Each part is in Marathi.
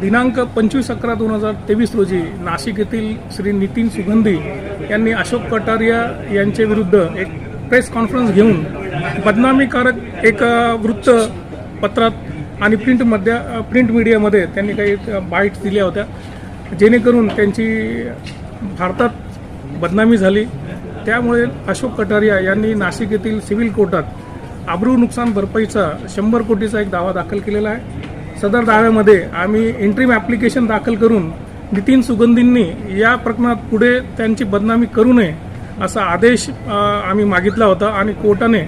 दिनांक पंचवीस अकरा दोन हजार तेवीस रोजी नाशिक येथील श्री नितीन सुगंधी यांनी अशोक कटारिया यांचे विरुद्ध एक प्रेस कॉन्फरन्स घेऊन बदनामीकारक एक वृत्त पत्रात आणि प्रिंटमध्ये प्रिंट मीडियामध्ये त्यांनी काही बाईट्स दिल्या होत्या. जेणेकरून त्यांची भारतात बदनामी झाली. त्यामुळे अशोक कटारिया यांनी नाशिक येथील सिव्हिल कोर्टात आब्रू नुकसान भरपाईचा शंभर कोटीचा एक दावा दाखल केलेला आहे. सदर दाव्यामध्ये आम्ही इंट्रीम ॲप्लिकेशन दाखल करून नितीन सुगंधींनी या प्रकरणात पुढे त्यांची बदनामी करू नये असा आदेश आम्ही मागितला होता आणि कोर्टाने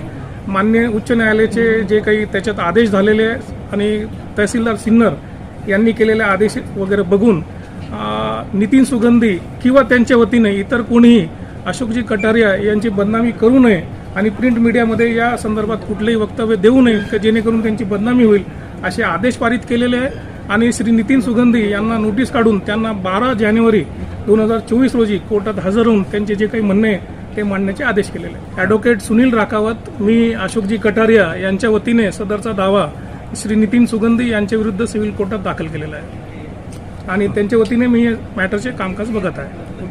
मान्य उच्च न्यायालयाचे जे काही त्याच्यात आदेश झालेले आणि तहसीलदार सिन्नर यांनी केलेले आदेश वगैरे बघून नितीन सुगंधी किंवा त्यांच्या वतीने इतर कोणीही अशोकजी कटारिया यांची बदनामी करू नये आणि प्रिंट मीडियामध्ये या संदर्भात कुठलेही वक्तव्य देऊ नये जेणेकरून त्यांची बदनामी होईल असे आदेश पारित केलेले आहे. आणि श्री नितीन सुगंधी यांना नोटीस काढून त्यांना बारा जानेवारी दोन हजार चोवीस रोजी कोर्टात हजर होऊन त्यांचे जे काही म्हणणे ते मांडण्याचे आदेश केलेले आहे ॲडव्होकेट सुनील राखावत मी अशोकजी कटारिया यांच्या वतीने सदरचा दावा श्री नितीन सुगंधी यांच्या विरुद्ध सिव्हिल कोर्टात दाखल केलेला आहे. आणि त्यांच्या वतीने मी मॅटरचे कामकाज बघत आहे.